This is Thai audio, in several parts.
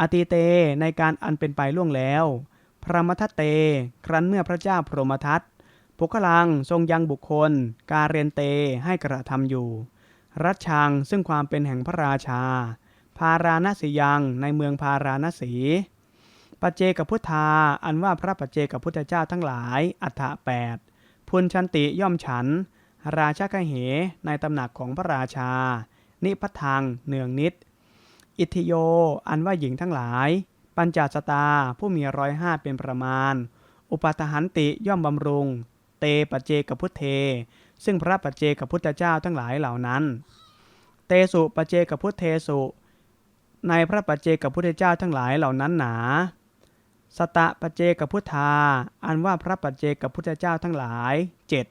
อติเตในการอันเป็นไปล่วงแล้ว พระมัทเต ครั้นเมื่อพระเจ้าพรหมทัตปุคลังทรงยังบุคคล การเรียนเตให้กระทำอยู่ รัชชังซึ่งความเป็นแห่งพระราชา พาราณสียังในเมืองพาราณสีปัจเจกพุทธา อันว่าพระปัจเจกพุทธเจ้าทั้งหลาย อัฏฐะแปดพุนชันติย่อมฉัน ราชกเหในตำหนักของพระราชา นิพัทางเนืองนิด อิทธิโย อันว่าหญิงทั้งหลาย ปัญจสตาผู้มีร้อยห้าเป็นประมาณ อุปตหันติย่อมบำรุง เตปจเจกพุทเท ซึ่งพระปัจเจกพุทธเจ้าทั้งหลายเหล่านั้น เตสุปจเจกพุทเทสุ ในพระปัจเจกพุทธเจ้าทั้งหลายเหล่านั้นหนา สตะปจเจกพุทธา อันว่าพระปัจเจกพุทธเจ้าทั้งหลายเจ็ด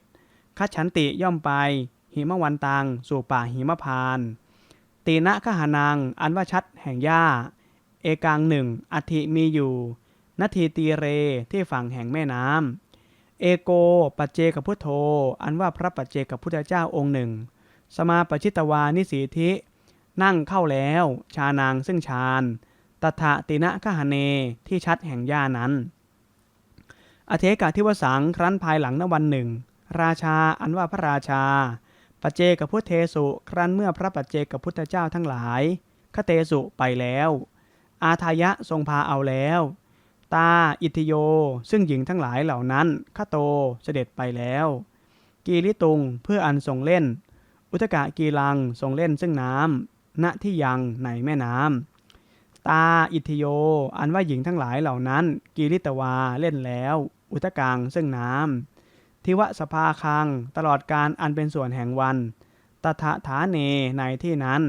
คัจฉันติย่อมไป หิมวันตัง สู่ป่าหิมพาน ตีนะขหานัง อันว่าชัดแห่งหญ้า เอกังหนึ่งอธิมีอยู่นาทีตีเรที่ฝั่งแห่งแม่น้ำเอโกปัจเจกพุทโธ อันว่าพระปัจเจกพุทธเจ้าองค์หนึ่ง สมาปชิตวานิสีธิ นั่งเข้าแล้ว ชานางซึ่งชานตถะตินะขหเนที่ชัดแห่งหญ้านั้น อเทกาทิวสังครั้นภายหลังนวันหนึ่ง ราชาอันว่าพระราชา ปัจเจกพุทธเทสุครั้นเมื่อพระปัจเจกพุทธเจ้าทั้งหลายคเตสุไปแล้ว อาทายะทรงพาเอาแล้ว ตาอิทิโย ซึ่งหญิงทั้งหลายเหล่านั้นขโตเสด็จไปแล้ว กีริตุงเพื่ออันทรงเล่น อุตกะกีลังทรงเล่นซึ่งน้ำณที่ยังในแม่น้ำตาอิทิโย อันว่าหญิงทั้งหลายเหล่านั้น กีริตวาเล่นแล้ว อุตกังซึ่งน้ำ ทิวสภาคัง ตลอดการอันเป็นส่วนแห่งวัน ตถาฐาเนในที่นั้น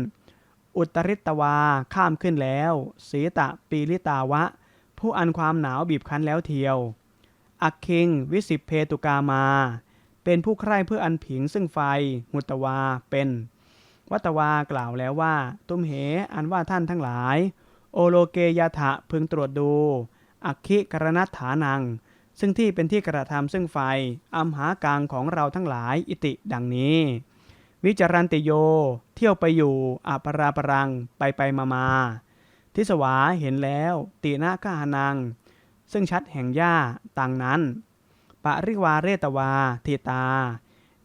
อุตริตวาข้ามขึ้นแล้ว สีตะปีลิตาวะ ผู้อันความหนาวบีบคั้นแล้วเทียว อักคิง วิสิปเพตุกามา เป็นผู้ใคร่เพื่ออันผิงซึ่งไฟ หุตวาเป็น วัตวากล่าวแล้วว่า ตุมเหอันว่าท่านทั้งหลาย โอโลเกยาถะพึงตรวจดู อักขิกรณัฐานัง ซึ่งที่เป็นที่กระทำซึ่งไฟอัมหากลางของเราทั้งหลายอิติดังนี้ วิจารันติโย เที่ยวไปอยู่อาปราปรังไปไปมามาทิสวาเห็นแล้ว ตีนาคานัง ซึ่งชัดแห่งหญ้าต่างนั้นปะริวาเรตวาทีตา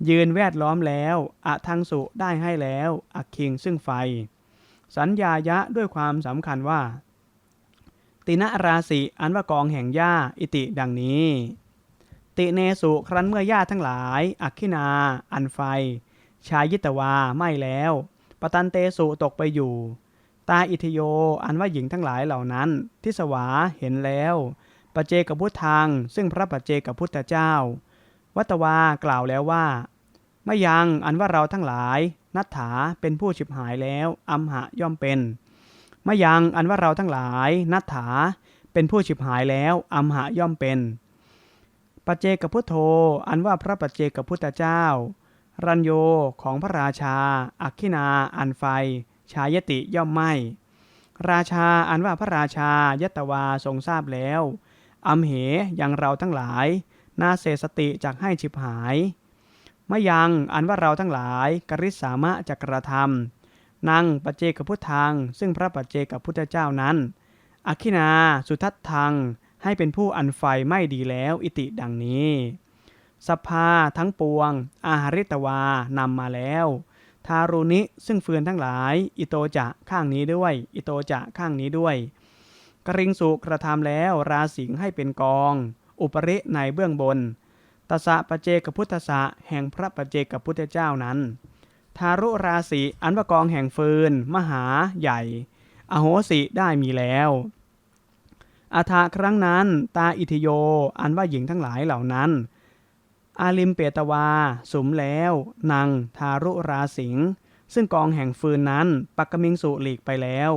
ยืนแวดล้อมแล้วอะทังสุได้ให้แล้วอักคิงซึ่งไฟ สัญญายะด้วยความสำคัญว่า ตินราศีอันว่ากองแห่งหญ้าอิติดังนี้ ติเนสุครั้นเมื่อหญ้าทั้งหลาย อักขินา อันไฟ ชายิตวาไม่แล้ว ปตันเตสุตกไปอยู่ ตาอิทโย อันว่าหญิงทั้งหลายเหล่านั้น ทิสวาเห็นแล้วปเจกับพุทธัง ซึ่งพระปเจกับพุทธเจ้า วัตวากล่าวแล้วว่าไม่ยังอันว่าเราทั้งหลาย นัตถาเป็นผู้ฉิบหายแล้วอัมหะย่อมเป็น ไม่ยังอันว่าเราทั้งหลายนัตถาเป็นผู้ฉิบหายแล้วอัมหะย่อมเป็นปเจกพุทโธ อันว่าพระปเจกพุทธเจ้า รัญโยของพระราชา อักขินา อันไฟ ชายติย่อมไหมราชาอันว่าพระราชายตวาทรงทราบแล้ว อัมเหยังเราทั้งหลาย นาเสสติจากให้ฉิบหายมะยังอันว่าเราทั้งหลาย กริษสามะจักกระทำ นั่งปเจกพุทธัง ซึ่งพระปัจเจกพุทธเจ้านั้นอักขินาสุทัตทัง ให้เป็นผู้อันไฟไม่ดีแล้วอิติดังนี้สภาทั้งปวง อาหาริตวานำมาแล้ว ทารุณิซึ่งเฟือนทั้งหลาย อิโตจะข้างนี้ด้วย อิโตจะข้างนี้ด้วย กริงสุกระทำแล้วราสิงให้เป็นกอง อุปริในเบื้องบนตสะปเจกพุทธะแห่งพระปเจกพุทธเจ้านั้น ทารุราศีอันวกองแห่งฟืน มหาใหญ่ อโหสิได้มีแล้วอาทาครั้งนั้นตาอิทิโย อันว่าหญิงทั้งหลายเหล่านั้น อาลิมเปตวาสมแล้วนางทารุราสิง ซึ่งกองแห่งฟืนนั้นปักกมิงสุหลีกไปแล้ว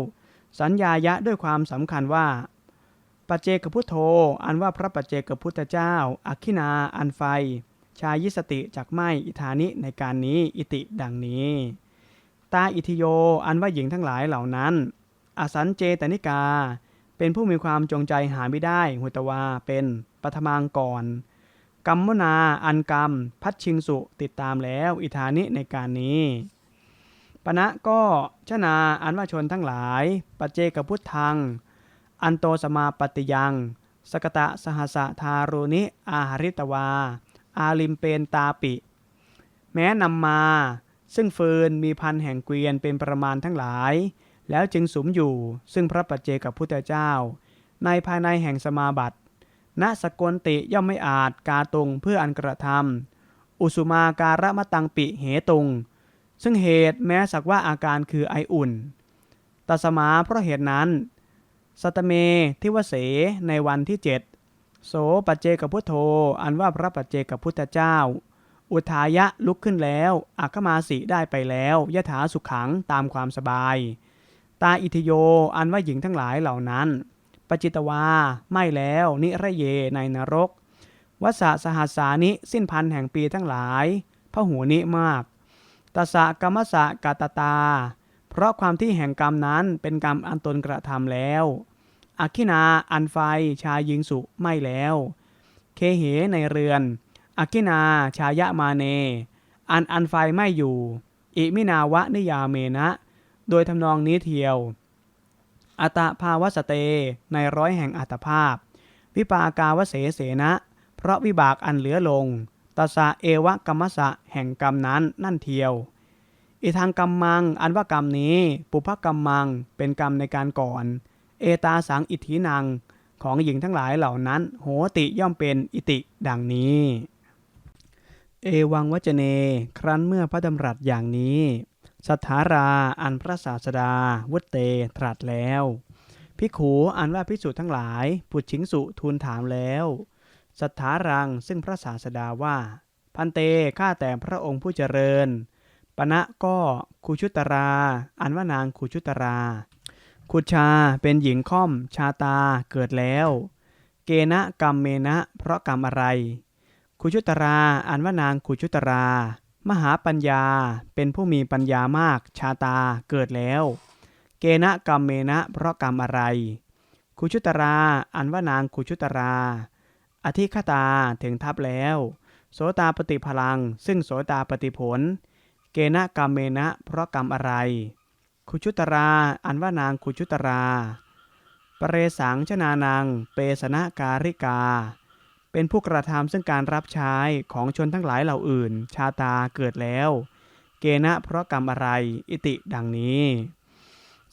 สัญญายะด้วยความสำคัญว่าปัจเจกพุทโธ อันว่าพระปัจเจกพุทธเจ้า อักขินาอันไฟ ชายิสติจากไม้อิธานิในการนี้อิติดังนี้ ตาอิทิโยอันว่าหญิงทั้งหลายเหล่านั้น อสันเจตนิกา เป็นผู้มีความจงใจหาไม่ได้หุตวาเป็นปฐมางก่อนกัมมนาอันกรรม พัดชิงสุติดตามแล้วอิธานิในการนี้ปณะก็ชนาอันว่าชนทั้งหลายปัจเจกพุทธัง อันโตสมาปฏิยัง สกตะสหสะทารุนิอาหาริตวา อาลิมเปนตาปิ แม้นำมา ซึ่งเฟืนมีพันแห่งเกวียนเป็นประมาณทั้งหลาย แล้วจึงสมอยู่ซึ่งพระปัจเจกับพุทธเจ้า ในภายในแห่งสมาบัติณสกลติย่อมไม่อาจกาตุงเพื่ออันกระทำอุสุมาการะมะตังปิเหตุงซึ่งเหตุแม้สักว่าอาการคือไออุ่นตัสมาเพราะเหตุนั้น สัตเมทิวเสในวันที่เจ็ด โสปัจเจกพุทโธ อันว่าพระปัจเจกพุทธเจ้า อุทายะลุกขึ้นแล้วอัคมาสิได้ไปแล้วยะถาสุขขังตามความสบาย ตาอิทโย อันว่าหญิงทั้งหลายเหล่านั้น ปจิตวาไม่แล้วนิระเยในนรกวัสสหัสสานิสิ้นพันแห่งปีทั้งหลายพระหูนิมากตสะกรรมสะกาตตา เพราะความที่แห่งกรรมนั้นเป็นกรรมอันตนกระทำแล้ว อคินาอันไฟชายยิงสุไม่แล้ว เคเหในเรือนอคินาชายะมาเน อันอันไฟไม่อยู่ อิมินาวะนิยาเมนะ โดยทำนองนี้เทียว อัตภาวสเตในร้อยแห่งอัตภาพ วิปากาวเสเสนะ เพราะวิบากอันเหลือลงตสะเอวะกรรมสะแห่งกรรมนั้นนั่นเทียวอีทางกรรมมัง อันว่ากรรมนี้ ปุพกรรมมัง เป็นกรรมในการก่อน เอตาสังอิทธินังของหญิงทั้งหลายเหล่านั้น โหติย่อมเป็นอิติดังนี้ เอวังวจเน ครั้นเมื่อพระดำรัสอย่างนี้สัทธาราอันพระศาสดา วุตเตตรัสแล้วพิขูอันว่าพิสุทั้งหลายปุจฉิงสุทูลถามแล้วสัทธารังซึ่งพระศาสดาว่า พันเตข้าแต่พระองค์ผู้เจริญปณะก็คุชุตรา อันว่านางคุชุตรา คุชาเป็นหญิงค่อม ชาตาเกิดแล้ว เกณะกรรมเมนะ เพราะกรรมอะไร คุชุตราอันว่านางคุชุตรา มหาปัญญาเป็นผู้มีปัญญามาก ชาตาเกิดแล้ว เกณะกรรมเมนะ เพราะกรรมอะไร คุชุตราอันว่านางคุชุตรา อธิคตาถึงทับแล้ว โสตาปฏิพลัง ซึ่งโสตาปฏิผล เกณะกรรมเมนะ เพราะกรรมอะไร คุชุตรา อันว่านางคุชุตรา ปเรสังชนานางเปสนะการิกา เป็นผู้กระทำซึ่งการรับใช้ของชนทั้งหลายเหล่าอื่น ชาตาเกิดแล้ว เกณะเพราะกรรมอะไร อิติดังนี้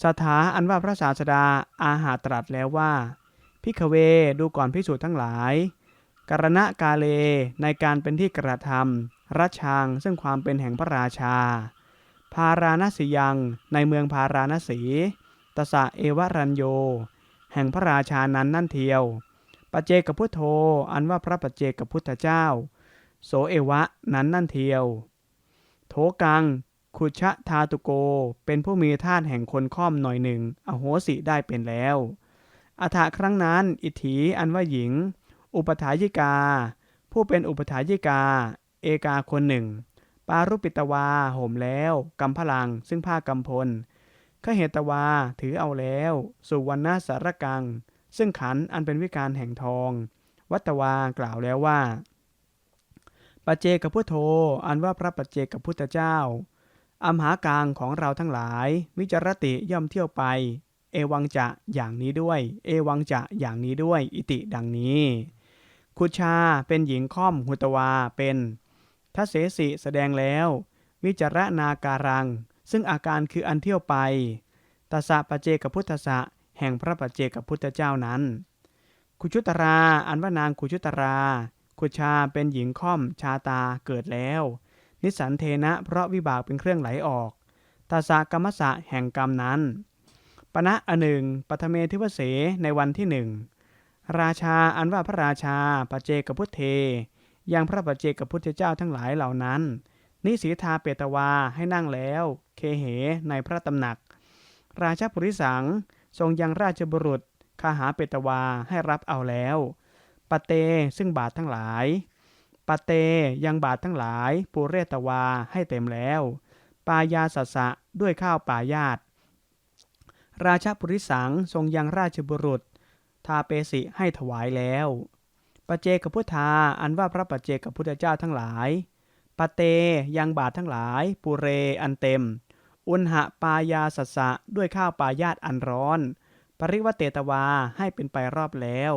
สถาอันว่าพระศาสดาอาหาตรัสแล้วว่า พิกเวดูก่อนพิสูจน์ทั้งหลายกรณะกาเลในการเป็นที่กระทำรัชชางซึ่งความเป็นแห่งพระราชา พาราณสียังในเมืองพาราณสี ตสะเอวรัญโย แห่งพระราชานั้นนั่นเทียว ปัจเจกพุทโธ อันว่าพระปัจเจกพุทธเจ้า โสเอวะนั้นนั่นเทียว โถกัง ขุชะทาตุโก เป็นผู้มีธาตุแห่งคนค่อมหน่อยหนึ่ง อโหสิได้เป็นแล้ว อัฐะครั้งนั้น อิทธิอันว่าหญิง อุปถายิกา ผู้เป็นอุปถายิกา เอกาคนหนึ่ง ปารุปิตวาห่มแล้วกำพลัง ซึ่งผ้ากำพลขเหตวาถือเอาแล้ว สุวรรณสารกัง ซึ่งขันอันเป็นวิการแห่งทอง วัตวากล่าวแล้วว่าปัจเจกพุทโธ อันว่าพระปัจเจกพุทธเจ้าอัมหากางของเราทั้งหลาย วิจารติย่อมเที่ยวไป เอวังจะอย่างนี้ด้วย เอวังจะอย่างนี้ด้วย อิติดังนี้ คุชาเป็นหญิงค่อม หุตวาเป็น ทัศเสสิแสดงแล้ว วิจารนาการัง ซึ่งอาการคืออันเที่ยวไปตสะปเจกพุทธะแห่งพระปัจเจกพุทธเจ้านั้น คุชุตรา อันว่านางคุชุตรา คุชาเป็นหญิงค่อมชาตาเกิดแล้ว นิสันเทนะเพราะวิบากเป็นเครื่องไหลออกตาสากรรมสะแห่งกรรมนั้น ปณะอันหนึ่งปฐเมทิวเสในวันที่หนึ่ง ราชาอันว่าพระราชาปเจกพุทเท ยังพระปเจกับพุทธเจ้าทั้งหลายเหล่านั้น นิสีทาเปตวาให้นั่งแล้ว เคเหในพระตำหนัก ราชปุริสังทรงยังราชบุรุษคาหาเปตวาให้รับเอาแล้วปเตซึ่งบาททั้งหลายปเตยังบาททั้งหลายปุเรตวาให้เต็มแล้ว ปายาสัสะด้วยข้าวป่ายาตราชปุริสังทรงยังราชบุรุษ ทาเปสิให้ถวายแล้ว ปเจกพุทธา อันว่าพระปเจกพุทธเจ้าทั้งหลายปเตยังบาททั้งหลาย ปุเรอันเต็ม อุณหปายาสัสะด้วยข้าวปายาตอันร้อน ปริวัตเตตวาให้เป็นไปรอบแล้ว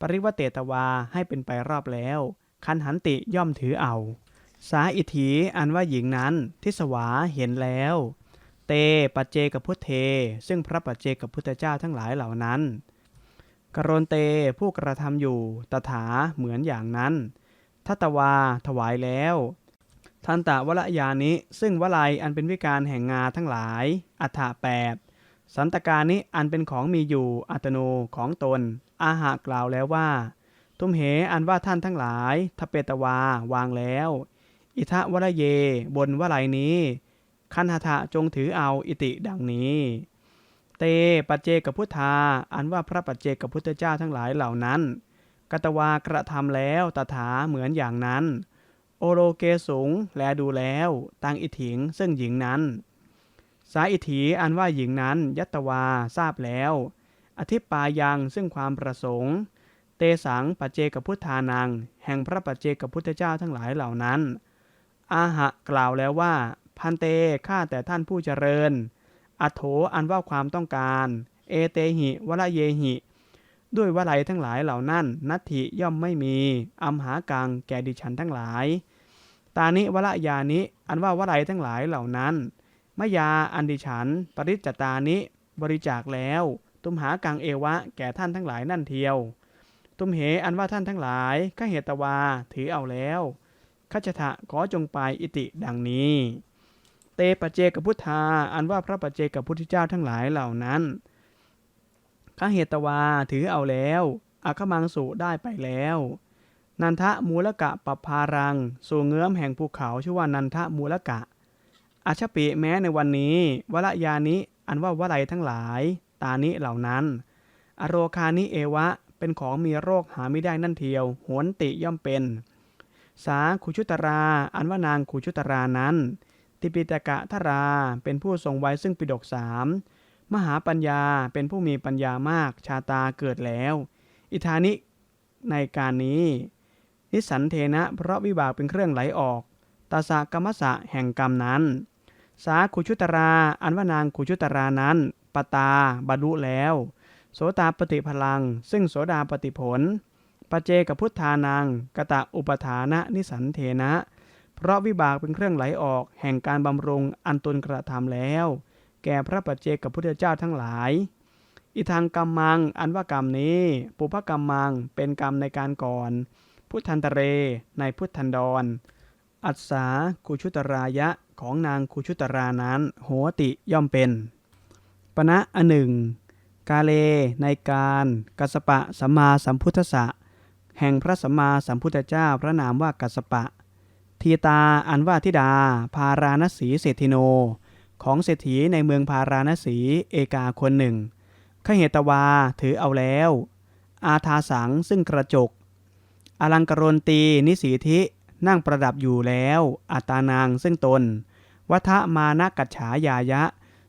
ปริวัตเตตวาให้เป็นไปรอบแล้ว คันหันติย่อมถือเอา สาอิถีอันว่าหญิงนั้นทิสวาเห็นแล้ว เตปัจเจกับพุทเท ซึ่งพระปัจเจกับพุทธเจ้าทั้งหลายเหล่านั้น กรณเตผู้กระทำอยู่ ตถาเหมือนอย่างนั้นทัตวา ถวายแล้ว ทันตะวรยานิ ซึ่งวลัยอันเป็นวิการแห่งงาทั้งหลาย อัฏฐะแปดสันตการนิอันเป็นของมีอยู่ อัตโนของตน อาหากล่าวแล้วว่า ทุมเหอันว่าท่านทั้งหลายทเปตวาวางแล้ว อิทะวรเย บนวลัยนี้ คันหทะจงถือเอาอิติดังนี้ เต ปัจเจกพุทธา อันว่าพระปัจเจกพุทธเจ้าทั้งหลายเหล่านั้น กตวากระทำแล้วตถาเหมือนอย่างนั้น โอโลเกสุงแลดูแล้วตังอิถิงซึ่งหญิงนั้น สาอิถีอันว่าหญิงนั้นยัตวาทราบแล้ว อธิปายังซึ่งความประสงค์ เตสังปัจเจกพุทธานัง แห่งพระปัจเจกพุทธเจ้าทั้งหลายเหล่านั้น อาหะกล่าวแล้วว่า พันเตข้าแต่ท่านผู้เจริญ อัโถอันว่าความต้องการ เอเตหิวละเยหิ ด้วยวลัยทั้งหลายเหล่านั้น นัตถิย่อมไม่มีอัมหากังแก่ดิฉันทั้งหลาย ตานิวละยานิ อันว่าวลัยทั้งหลายเหล่านั้นมยาอันดิฉัน ปริจจตานิ บริจาคแล้ว ตุมหากังเอวะ แก่ท่านทั้งหลายนั่นเทียว ตุมเหอันว่าท่านทั้งหลายข้าเหตวาถือเอาแล้วข้าจทะขอจงไปอิติดังนี้ เตปเจกพุทธา อันว่าพระปเจกพุทธเจ้าทั้งหลายเหล่านั้นข้าเหตวาถือเอาแล้วอาคมังสุได้ไปแล้ว นันทะมูลกะปภารัง สู่เงื้อมแห่งภูเขาชื่อว่านันทะมูลกะอาชปิแม้ในวันนี้ วรยานิ อันว่าวลัยทั้งหลาย ตานิเหล่านั้น อโรคานิเอวะ เป็นของมีโรคหาไม่ได้นั่นเทียวโหนติย่อมเป็น สาขุชุตรา อันว่านางขุชุตรานั้น ติปิตกะทรา เป็นผู้ทรงไว้ซึ่งปิดกสามมหาปัญญาเป็นผู้มีปัญญามากชาตาเกิดแล้ว อิธานิในการนี้ นิสันเทนะเพราะวิบากเป็นเครื่องไหลออกตาสะกรรมสะแห่งกรรมนั้น สาขุชุตรา อันว่านางขุชุตรานั้น ปตาบรรลุแล้ว โสตาปฏิพลัง ซึ่งโสดาปฏิผลปเจกับพุทธานังกะตะอุปทานะนิสันเทนะ เพราะวิบากเป็นเครื่องไหลออกแห่งการบำรุงอันตนกระทำแล้ว แก่พระปัจเจกกับพุทธเจ้าทั้งหลาย อีทางกรรมัง อันว่ากรรมนี้ ปุพกรรมัง เป็นกรรมในการก่อน พุทธันตเร ในพุทธันดร อัศาคุชุตรายะของนางคุชุตรานั้น โหติย่อมเป็น ปณะอันหนึ่ง กาเล ในการกัสสปะสัมมาสัมพุทธะแห่งพระสัมมาสัมพุทธเจ้าพระนามว่ากัสสปะ ทีตาอันว่าธิดา พาราณสีเศรษฐิโน ของเศรษฐีในเมืองพาราณสีเอกาคนหนึ่งขเหตวาถือเอาแล้ว อาทาสังซึ่งกระจก อลังกรณตีนิสีธินั่งประดับอยู่แล้ว อัตานางซึ่งตน วัฒมานะกัจฉายายะ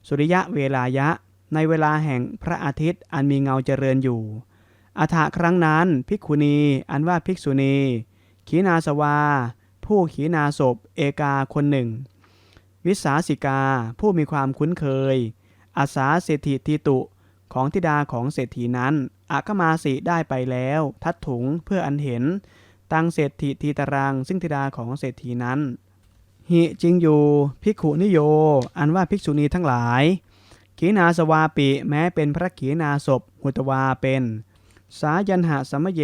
สุริยะเวลายะ ในเวลาแห่งพระอาทิตย์อันมีเงาเจริญอยู่อาถาครั้งนั้นภิกขุณี อันว่าภิกษุณีขีนาสวา ผู้ขีนาศพเอกาคนหนึ่ง วิสาสิกาผู้มีความคุ้นเคย อาสาเศรษฐีทีตุของธิดาของเศรษฐีนั้นอาคมาสิได้ไปแล้ว ทัดถุงเพื่ออันเห็น ตังเศรษฐีทีตาราง ซึ่งธิดาของเศรษฐีนั้น หิจิงอยู่ภิกขุนิโย อันว่าภิกษุณีทั้งหลาย ขีนาสวาปิแม้เป็นพระขีนาศพหุตวาเป็น สายันหะสมเย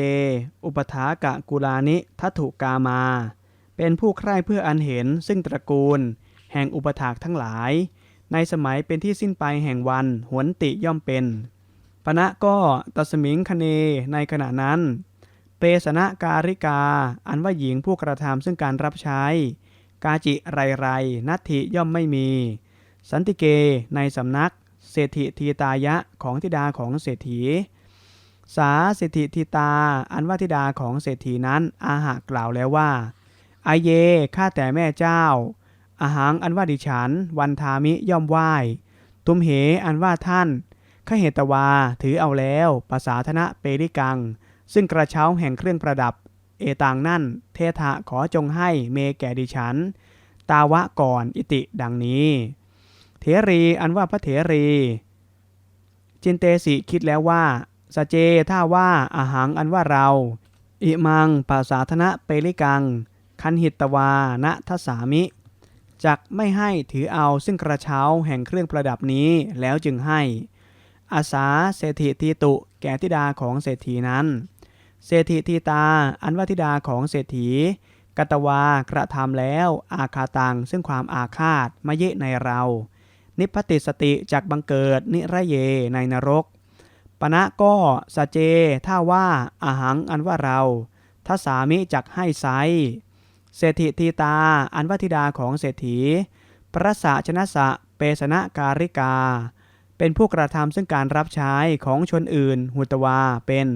อุปถากะกุลานิทัตถุกามา เป็นผู้ใคร่เพื่ออันเห็นซึ่งตระกูล แห่งอุปถากทั้งหลาย ในสมัยเป็นที่สิ้นไปแห่งวันหวนติย่อมเป็นปณะก็ตัสมิงคเนในขณะนั้น เปสนะการิกา อันว่าหญิงผู้กระทำซึ่งการรับใช้ กาจิไรไรนัตถิย่อมไม่มี สันติเกในสำนัก เศรษฐิทีตายะของธิดาของเศรษฐี สาเศรษฐิทีตา อันว่าธิดาของเศรษฐีนั้นอาหากล่าวแล้วว่า ไอเย ข้าแต่แม่เจ้า อาหารอันว่าดิฉัน วันทามิย่อมไหว้ ตุมเห อันว่าท่านขเหตวา ถือเอาแล้ว ภาษาธนะเปริกัง ซึ่งกระเช้าแห่งเครื่องประดับ เอต่างนั่น เทถะขอจงให้เมแก่ดิฉัน ตาวะก่อนอิติดังนี้ เถรีอันว่าพระเถรี จินเตสิคิดแล้วว่าสเจถ้าว่าอาหังอันว่าเรา อิมังภาษาธนะเปริกัง คันหิตตวานะทัสามิจักไม่ให้ถือเอาซึ่งกระเช้าแห่งเครื่องประดับนี้แล้วจึงให้ อาสาเศรษฐีทีตุแก่ธิดาของเศรษฐีนั้น เศรษฐีทีตาอันว่าธิดาของเศรษฐีกตวากระทำแล้ว อาคาตังซึ่งความอาฆาตมาเยะในเรา นิพพติสติจากบังเกิดนิระเยในนรกปณะก็สเจ ถ้าว่าอาหังอันว่าเราทสามิจักให้ไซ เศรษฐีทีตา อันว่าธิดาของเศรษฐี พระสะชนะสะเปสนะการิกา เป็นผู้กระทำซึ่งการรับใช้ของชนอื่น หุตวาเป็น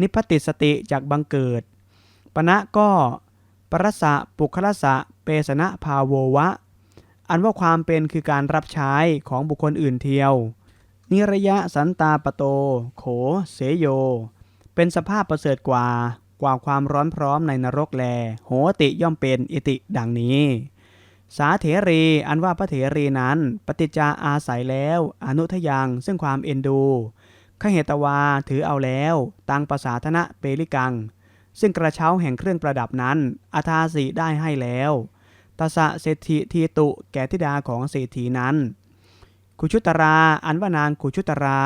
นิพพติสติจากบังเกิด ปณะก็ปรสะปุคละสะเปสนะภาโววะ อันว่าความเป็นคือการรับใช้ของบุคคลอื่นเทียว นิระยะสันตาปโต โข เสโย เป็นสภาพประเสริฐกว่า กว่าความร้อนพร้อมในนรกแล โหติย่อมเป็นอิติดังนี้ สาเถรีอันว่าพระเถรีนั้น ปฏิจจาอาศัยแล้ว อนุทยังซึ่งความเอ็นดูขเหตวาถือเอาแล้ว ตังประสาธนะเปริกัง ซึ่งกระเช้าแห่งเครื่องประดับนั้นอาทาสีได้ให้แล้วตสะเศรษฐีทีตุแก่ธิดาของเศรษฐีนั้น กุชุตรา อันว่านางกุชุตรา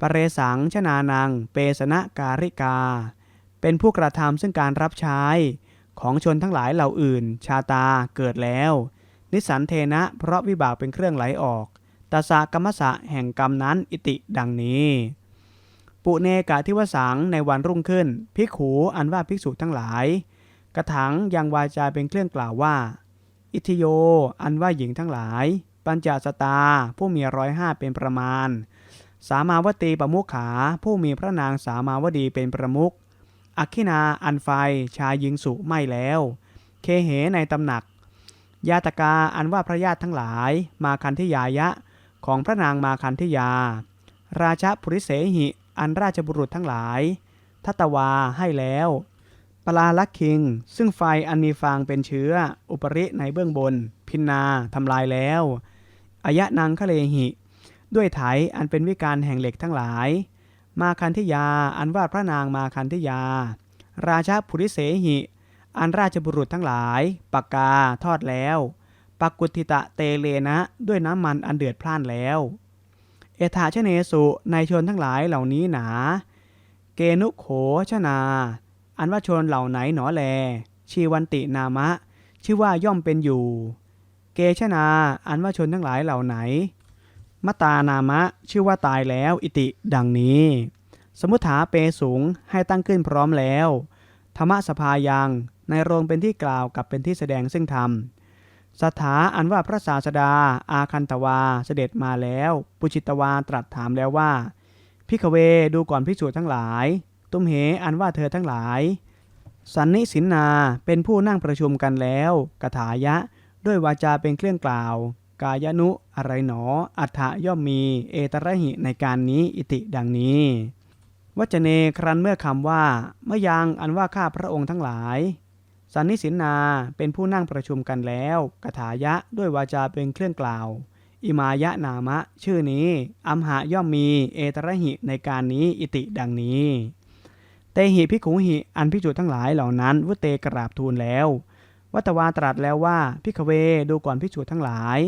ปเรสังชนานัง เปสนะการิกา เป็นผู้กระทำซึ่งการรับใช้ ของชนทั้งหลายเหล่าอื่น ชาตาเกิดแล้ว นิสันเทนะ เพราะวิบากเป็นเครื่องไหลออกตาสากรรมสะแห่งกรรมนั้นอิติดังนี้ ปุเนกะทิวสังในวันรุ่งขึ้น ภิกขูอันว่าภิกษุทั้งหลาย กระถังยังวาจาเป็นเครื่องกล่าวว่า อิทิโย อันว่าหญิงทั้งหลาย ปัญจสตาผู้มีร้อยห้าเป็นประมาณ สามาวตีประมุขขาผู้มีพระนางสามาวดีเป็นประมุข อักขินาอันไฟชายหญิงสุไม่แล้ว เคเหในตำหนัก ยาตกาอันว่าพระญาติทั้งหลาย มาคันธิยายะของพระนางมาคันธิยา ราชปุริเสหิ อันราชบุรุษทั้งหลาย ทัตวาให้แล้ว ปลาลักคิง ซึ่งไฟอันมีฟางเป็นเชื้อ อุปริในเบื้องบน พินนาทำลายแล้วอายะนางคะเลหิ ด้วยไถอันเป็นวิการแห่งเหล็กทั้งหลาย มาคันธิยา อันว่าพระนางมาคันธิยา ราชปุริเสหิ อันราชบุรุษทั้งหลายปากกาทอดแล้วปักกุติตะเตเลนะ ด้วยน้ำมันอันเดือดพล่านแล้ว เอธาชเนสุในชนทั้งหลายเหล่านี้หนา เกนุโขชนา อันว่าชนเหล่าไหนหนอแล ชีวันตินามะ ชื่อว่าย่อมเป็นอยู่ เกชนา อันว่าชนทั้งหลายเหล่าไหน มตานามะชื่อว่าตายแล้วอิติดังนี้ สมุทฐาเปสูงให้ตั้งขึ้นพร้อมแล้ว ธรรมสภายังในโรงเป็นที่กล่าวกับเป็นที่แสดงซึ่งธรรมสถาอันว่าพระศาสดา อาคันตวาเสด็จมาแล้ว ปุจิตวาตรัสถามแล้วว่าพิกเวดูก่อนพิสูจน์ทั้งหลาย ตุ้มเหอันว่าเธอทั้งหลาย สันนิสินนาเป็นผู้นั่งประชุมกันแล้วกถายะ ด้วยวาจาเป็นเครื่องกล่าว กายนุอะไรหนอ อัฏฐย่อมมี เอตระหิในการนี้อิติดังนี้วัจเนครันเมื่อคำว่าเมื่อยังอันว่าข้าพระองค์ทั้งหลาย สันนิสินนาเป็นผู้นั่งประชุมกันแล้วกถายะด้วยวาจาเป็นเครื่องกล่าว อิมายะนามะ ชื่อนี้ อัมหะย่อมมีเอตระหิในการนี้อิติดังนี้ เตหิพิขุหิอันพิจุทั้งหลายเหล่านั้นวุเตกราบทูลแล้ว วัตวาตรัสแล้วว่าพิกเวดูก่อนพิจุทั้งหลาย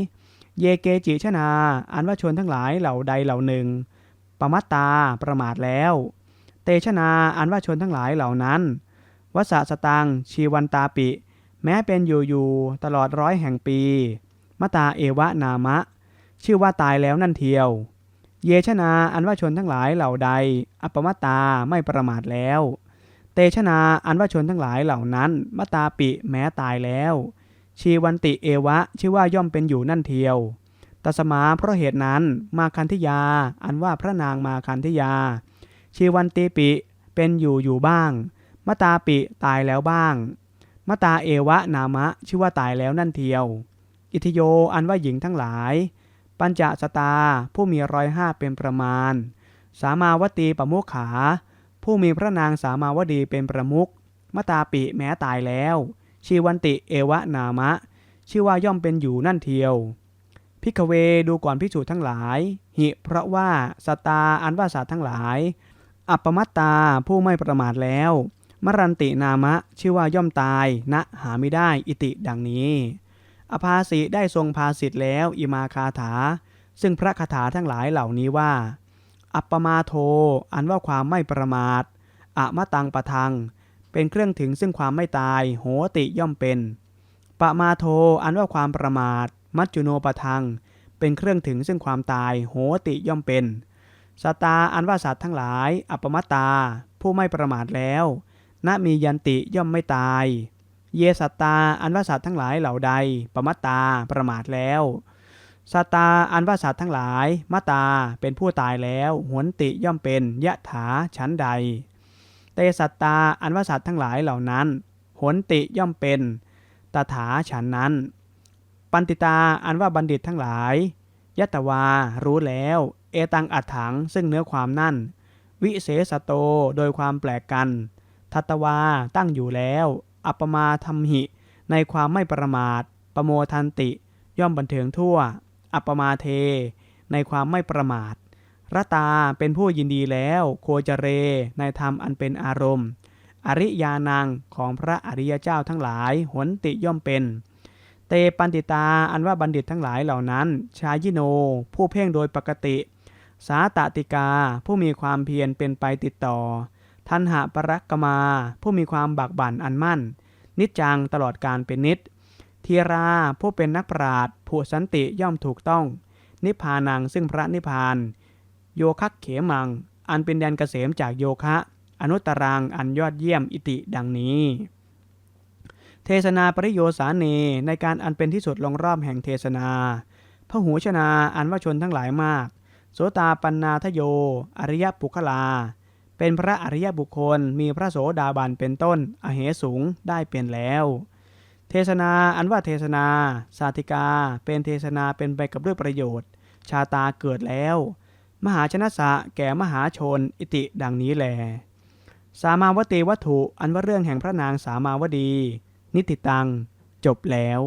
เยเกจิชนาอันว่าชนทั้งหลายเหล่าใดเหล่าหนึ่งปมัตตาประมาทแล้ว เตชนาอันว่าชนทั้งหลายเหล่านั้นวสสตังชีวันตาปิ แม้เป็นอยู่อยู่ตลอดร้อยแห่งปีมตาเอวะนามะ ชื่อว่าตายแล้วนั่นเทียว เยชนาอันว่าชนทั้งหลายเหล่าใด อัปมตาไม่ประมาทแล้ว ชนาอันว่าชนทั้งหลายเหล่านั้นมตาปิแม้ตายแล้ว ชีวันติเอวะชื่อว่าย่อมเป็นอยู่นั่นเทียวตสมาเพราะเหตุนั้นมาคันธิยา อันว่าพระนางมาคันธิยา ชีวันติปิเป็นอยู่อยู่บ้างมตาปิตายแล้วบ้างมตาเอวะนามะชื่อว่าตายแล้วนั่นเทียว อิทิโยอันว่าหญิงทั้งหลาย ปัญจสตาผู้มีร้อยห้าเป็นประมาณ สามาวตีปมุขขา ผู้มีพระนางสามาวดีเป็นประมุขมตาปิแม้ตายแล้ว ชีวันติเอวะนามะ ชื่อว่าย่อมเป็นอยู่นั่นเทียวพิกเวดูก่อนพิสูจทั้งหลาย หิ เพราะว่าสตาอันว่าสัตว์ทั้งหลาย อัปปมัตตาผู้ไม่ประมาทแล้ว มรันตินามะ ชื่อว่าย่อมตายณหาไม่ได้อิติดังนี้ อภาสิได้ทรงภาสิทธิ์แล้วอิมาคาถา ซึ่งพระคาถาทั้งหลายเหล่านี้ว่า อัปปมาโท อันว่าความไม่ประมาทอะมะตังปะทัง เป็นเครื่องถึงซึ่งความไม่ตาย โหติย่อมเป็น ปะมาโท อันว่าความประมาท มัจจุโนปะทัง เป็นเครื่องถึงซึ่งความตาย โหติย่อมเป็น สตตาอันว่าสัตว์ทั้งหลาย อัปมัตตา ผู้ไม่ประมาทแล้วณมียันติย่อมไม่ตาย เยสัตตา อันว่าสัตว์ทั้งหลายเหล่าใด ปมัตตา ประมาทแล้ว สตาอันว่าสัตว์ทั้งหลายมาตาเป็นผู้ตายแล้วหวนติย่อมเป็นยะถาชั้นใด เตสัตตาอันว่าสัตว์ทั้งหลายเหล่านั้นหวนติย่อมเป็นตถาฉันนั้น ปันติตาอันว่าบัณฑิตทั้งหลายยัตวารู้แล้ว เอตังอัดถังซึ่งเนื้อความนั่น วิเศษโตโดยความแปลกกัน ทัตวาตั้งอยู่แล้ว อัปปมาธรรมหิ ในความไม่ประมาท ประโมทันติ ย่อมบันเทิงทั่ว อัปมาเท ในความไม่ประมาทรตาเป็นผู้ยินดีแล้ว โคจเร ในธรรมอันเป็นอารมณ์ อริยานังของพระอริยเจ้าทั้งหลาย หนติย่อมเป็น เตปันติตาอันว่าบัณฑิตทั้งหลายเหล่านั้น ชายิโน ผู้เพ่งโดยปกติ สาตติกาผู้มีความเพียรเป็นไปติดต่อ ทันหะปรักกมา ผู้มีความบากบั่นอันมั่น นิจจังตลอดการเป็นนิจ ทีราผู้เป็นนักปราดผู้สันติย่อมถูกต้อง นิพพานังซึ่งพระนิพพาน โยคักเขมัง อันเป็นแดนเกษมจากโยคะ อนุตรังอันยอดเยี่ยมอิติดังนี้ เทศนาปริโยสาเนในการอันเป็นที่สุดลงรอบแห่งเทศนาพหูชนาอันว่าชนทั้งหลายมาก โสตาปันนาทโย อริยปุคลา เป็นพระอริยบุคคลมีพระโสดาบันเป็นต้น อเหสูงได้เปลี่ยนแล้ว เทศนาอันว่าเทศนา สาธิกา เป็นเทศนาเป็นไปกับด้วยประโยชน์ ชาตาเกิดแล้ว มหาชนะสะแก่มหาชน อิติดังนี้แล สามาวตีวัตถุอันว่าเรื่องแห่งพระนางสามาวดี นิติตัง จบแล้ว